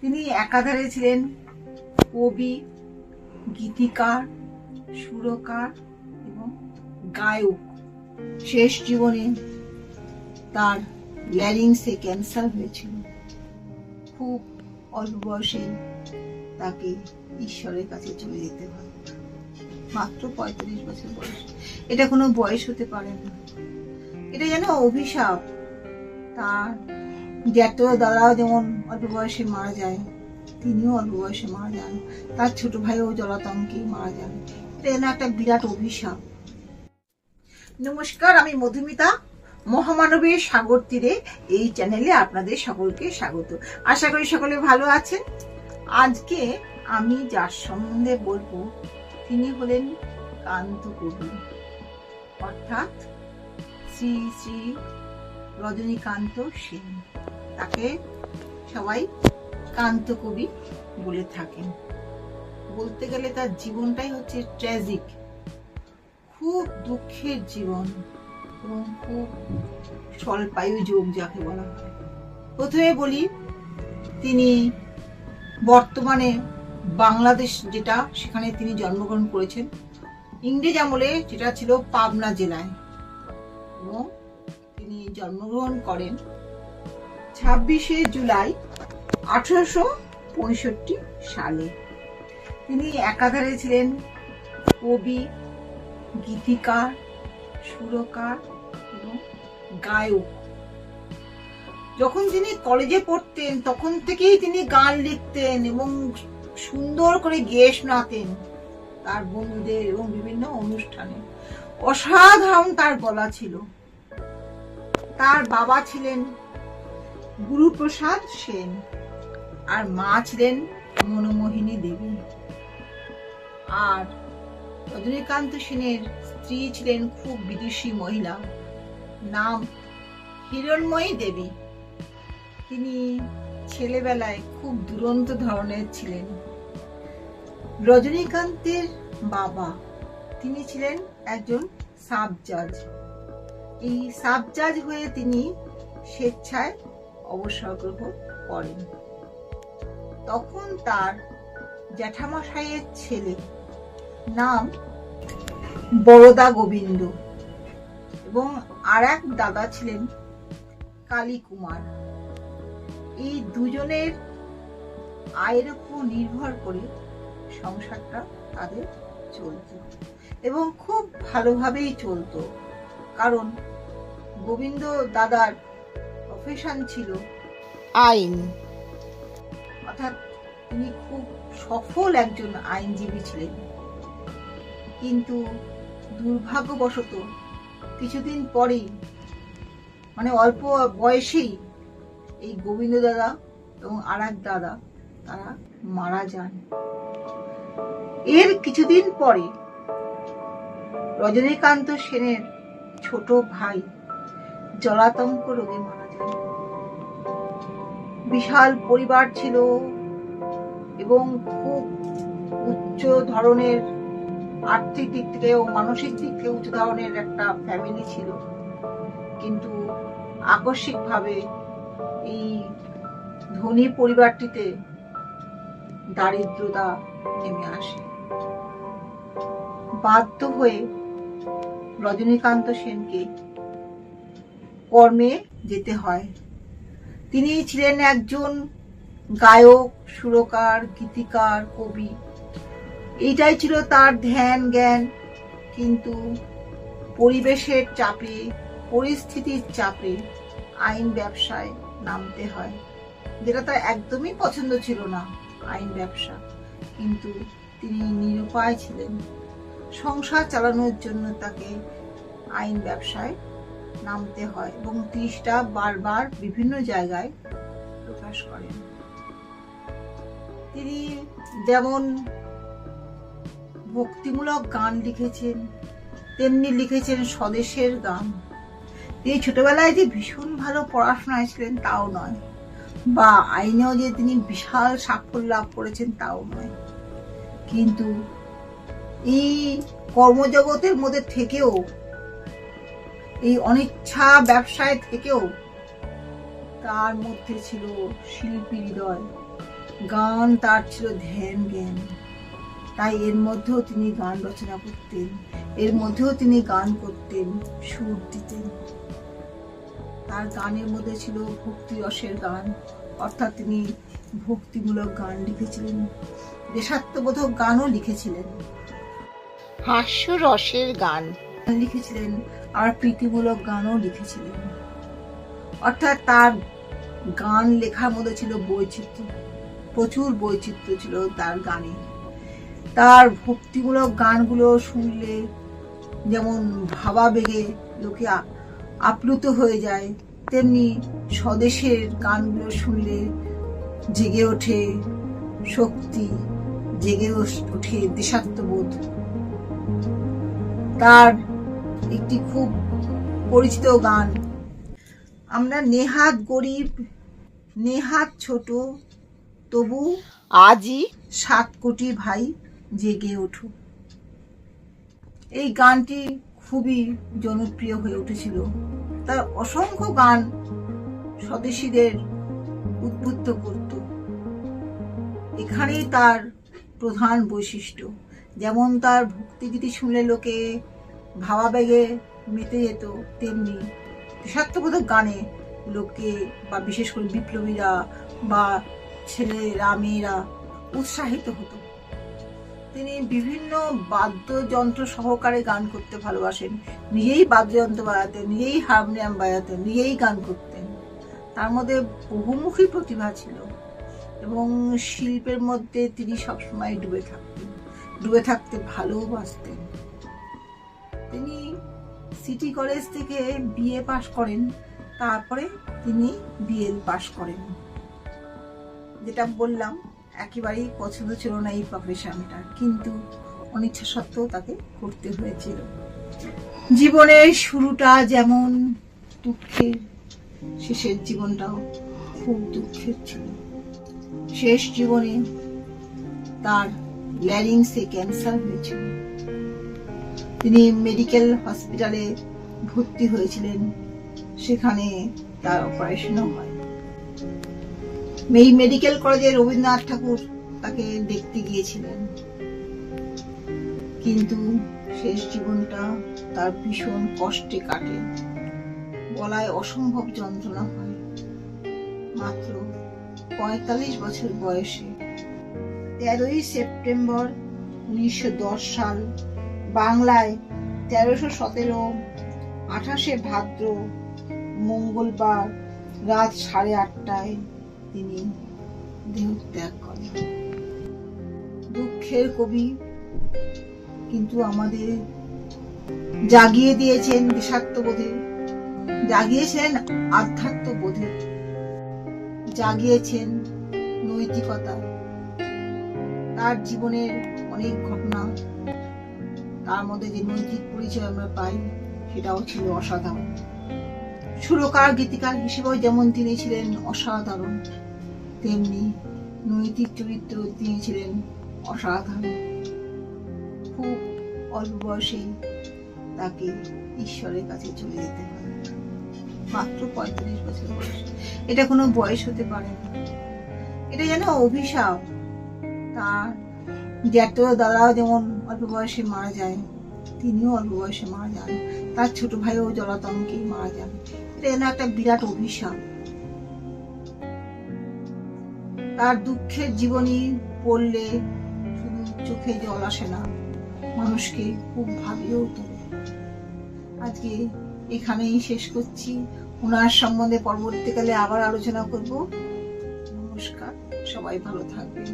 তিনি একাধারে ছিলেন কবি, গীতিকার, সুরকার এবং গায়ক। শেষ জীবনে তার ল্যারিংসে ক্যান্সার হয়েছিল। খুব অল্প বয়সে তাকে ঈশ্বরের কাছে চলে যেতে হয়। মাত্র পঁয়তাল্লিশ বছর বয়স। এটা কোনো বয়স হতে পারে না। এটা যেন অভিশাপ। তার জ্যাঠো দাদাও যেমন অল্প বয়সে মারা যায়। তিনিও অল্প বয়সে মারা যান। তার ছোট ভাইও জলাতঙ্কেই মারা যান। এটা একটা বিরাট অভিশাপ। নমস্কার, আমি মধুমিতা। মহামানবীর সাগর তীরে এই চ্যানেলে আপনাদের সকলকে স্বাগত। আশা করি সকলে ভালো আছেন। আজকে আমি যার সম্বন্ধে বলব, তিনি হলেন কান্ত কবি। অর্থাৎ শ্রী শ্রী রজনীকান্ত সেন। তাকে সবাই কান্ত কবি বলে থাকেন। বলতে গেলে তার জীবনটাই হচ্ছে ট্র্যাজিক খুব দুঃখের জীবন এবং খুব স্বল্পায়ু যোগ যাকে বলা হয়। প্রথমে বলি, তিনি বর্তমানে বাংলাদেশ যেটা, সেখানে তিনি জন্মগ্রহণ করেছেন। ইংরেজ আমলে যেটা ছিল পাবনা জেলায়। এবং তিনি জন্মগ্রহণ করেন ছাব্বিশে জুলাই আঠারোশো পঁয়ষট্টি সালে। তিনি একাধারে ছিলেন কবি গীতিকার সুরকার এবং গায়ক। যখন তিনি কলেজে পড়তেন, তখন থেকেই তিনি গান লিখতেন এবং সুন্দর করে গেয়ে শোনাতেন তার বন্ধুদের এবং বিভিন্ন অনুষ্ঠানে। অসাধারণ তার গলা ছিল। তার বাবা ছিলেন গুরুপ্রসাদ সেন আর মা ছিলেন মনমোহিনী দেবী। আর রজনীকান্ত সেনের স্ত্রী ছিলেন খুব বিদুষী মহিলা, নাম হিরণময়ী দেবী। তিনি ছেলেবেলায় খুব দুরন্ত ধরনের ছিলেন। রজনীকান্তের বাবা, তিনি ছিলেন একজন সাব জাজ এই সাব জাজ হয়ে তিনি স্বেচ্ছায় অবসর গ্রহণ করেন। তখন তার জ্যাঠামশাইয়ের ছেলে নাম বরদা গোবিন্দ এবং আর এক দাদা ছিলেন কালী কুমার এই দুজনের আয়ের উপর নির্ভর করে সংসারটা তাদের চলত এবং খুব ভালোভাবেই চলতো। কারণ গোবিন্দ দাদার প্রফেশন ছিল। আইন। অর্থাৎ তিনি খুব সফল একজন আইনজীবী ছিলেন। কিন্তু দুর্ভাগ্যবশত কিছুদিন পরেই মানে অল্প বয়সেই এই গোবিন্দ দাদা এবং আর এক দাদা তারা মারা যান। এর কিছুদিন পরে রজনীকান্ত সেনের ছোট ভাই জলাতঙ্ক রোগে মারা বিশাল পরিবার ছিল এবং খুব উচ্চ ধরনের আর্থিক দিক থেকে ও মানসিক দিক থেকে উচ্চ ধরনের একটা ফ্যামিলি ছিল। কিন্তু আকস্মিকভাবে এই ধনী পরিবারটিতে দারিদ্রতা নেমে আসে। বাধ্য হয়ে রজনীকান্ত সেনকে কর্মে যেতে হয়। তিনি ছিলেন একজন গায়ক, সুরকার, গীতিকার, কবি। এইটাই ছিল তার ধ্যান জ্ঞান কিন্তু পরিবেশের চাপে, পরিস্থিতির চাপে আইন ব্যবসায় নামতে হয়। যেটা তার একদমই পছন্দ ছিল না, আইন ব্যবসা। কিন্তু তিনি নিরুপায় ছিলেন। সংসার চালানোর জন্য তাকে আইন ব্যবসায় নামতে হয় এবং তিরিশটা বারবার বিভিন্ন জায়গায় প্রকাশ করেন তিনি যেমন ভক্তিমূলক গান লিখেছেন, তেমনি লিখেছেন স্বদেশের গান। তিনি ছোটবেলায় যে ভীষণ ভালো পড়াশোনায় ছিলেন তাও নয়, বা আইনেও যে তিনি বিশাল সাফল্য লাভ করেছেন তাও নয়। কিন্তু এই কর্মজগতের মধ্যে থেকেও এই অনিচ্ছা ব্যবসায় থেকেও তার মধ্যে ছিল শিল্পী হৃদয়। গান তার ছিল ধ্যান জ্ঞান। তাই এর মধ্যেও তিনি গান রচনা করতেন। এর মধ্যেও তিনি গান করতেন সুর দিতেন। তার গানের মধ্যে ছিল ভক্তি রসের গান। অর্থাৎ তিনি ভক্তিমূলক গান লিখেছিলেন। দেশাত্মবোধক গানও লিখেছিলেন। হাস্যরসের গান। লিখেছিলেন আর প্রীতিমূলক গানও লিখেছিলেন। অর্থাৎ তার গান লেখার মধ্যে ছিল বৈচিত্র্য, প্রচুর বৈচিত্র্য ছিল তার গানে। তার ভক্তিমূলক গানগুলো শুনলে যেমন ভাবাবেগে লোকে আপ্লুত হয়ে যায়, তেমনি স্বদেশের গানগুলো শুনলে জেগে ওঠে শক্তি, জেগে ওঠে দেশাত্মবোধ। তার একটি খুব পরিচিত গান। আমরা নেহাত গরিব নেহাত ছোট তবু আজই সাত কোটি ভাই জেগে ওঠো এই গানটি খুবই জনপ্রিয় হয়ে উঠেছিল। তার অসংখ্য গান স্বদেশীদের উদ্বুদ্ধ করত। এখানেই তার প্রধান বৈশিষ্ট্য। যেমন তার ভক্তিগীতি শুনলে লোকে ভাবাবেগে মেতে যেত তেমনি। দেশাত্মবোধক গানে লোকে বা বিশেষ করে বিপ্লবীরা বা ছেলেরা, মেয়েরা উৎসাহিত হতো। তিনি বিভিন্ন বাদ্যযন্ত্র সহকারে গান করতে ভালোবাসেন। নিজেই বাদ্যযন্ত্র বাজাতেন, নিজেই হারমোনিয়াম বাজাতেন, নিজেই গান করতেন। তার মধ্যে বহুমুখী প্রতিভা ছিল এবং শিল্পের মধ্যে তিনি সবসময় ডুবে থাকতেন, ডুবে থাকতে ভালোবাসতেন। তিনি সিটি কলেজ থেকে বিএ পাশ করেন, তারপরে তিনি বিএল পাশ করেন। যেটা বললাম, একেবারেই পছন্দ ছিল না এই প্রফেশনটা কিন্তু অনিচ্ছা সত্ত্বেও তাকে করতে হয়েছিল। জীবনের শুরুটা যেমন দুঃখের, শেষের জীবনটাও খুব দুঃখের ছিল। শেষ জীবনে তার ল্যারিংসে ক্যান্সার হয়েছিল। তিনি মেডিকেল হসপিটালে ভর্তি হয়েছিলেন। সেখানে তার অপারেশনও হয়। এই মেডিকেল কলেজে রবীন্দ্রনাথ ঠাকুর তাকে দেখতে গিয়েছিলেন। কিন্তু শেষ জীবনটা তার ভীষণ কষ্টে কাটে। গলায় অসম্ভব যন্ত্রণা হয়। মাত্র পঁয়তাল্লিশ বছর বয়সে তেরোই সেপ্টেম্বর উনিশশো দশ সাল বাংলায় তেরোশো সতেরো, আঠাশে ভাদ্র, মঙ্গলবার রাত সাড়ে আটটায় তিনি দেহত্যাগ করেন। দুঃখের কবি কিন্তু আমাদের জাগিয়ে দিয়েছেন দেশাত্মবোধে জাগিয়েছেন আধ্যাত্মবোধে জাগিয়েছেন নৈতিকতা। তার জীবনের অনেক ঘটনা তার মধ্যে যে নৈতিক পরিচয় আমরা পাই, সেটাও ছিল অসাধারণ। সুরকার, গীতিকার হিসেবেও যেমন তিনি ছিলেন অসাধারণ, তেমনি নৈতিক চরিত্র তিনি ছিলেন অসাধারণ। খুব অল্প বয়সেই তাকে ঈশ্বরের কাছে চলে যেতে হয়। মাত্র পঁয়তাল্লিশ বছর বয়স। এটা কোনো বয়স হতে পারে না। এটা যেন অভিশাপ। তার জ্যাঠ দাদাও যেমন অল্প বয়সে মারা যায়, তিনিও অল্প বয়সে মারা যান। তার ছোট ভাইও জলাতঙ্কেই মারা যান। এটা যেন একটা বিরাট অভিশাপ। তার দুঃখের জীবনী পড়লে শুধু চোখে জল আসে না, মানুষকে খুব ভাবিয়েও তোলে। আজকে এখানেই শেষ করছি। ওনার সম্বন্ধে পরবর্তীকালে আবার আলোচনা করব। নমস্কার, সবাই ভালো থাকবেন।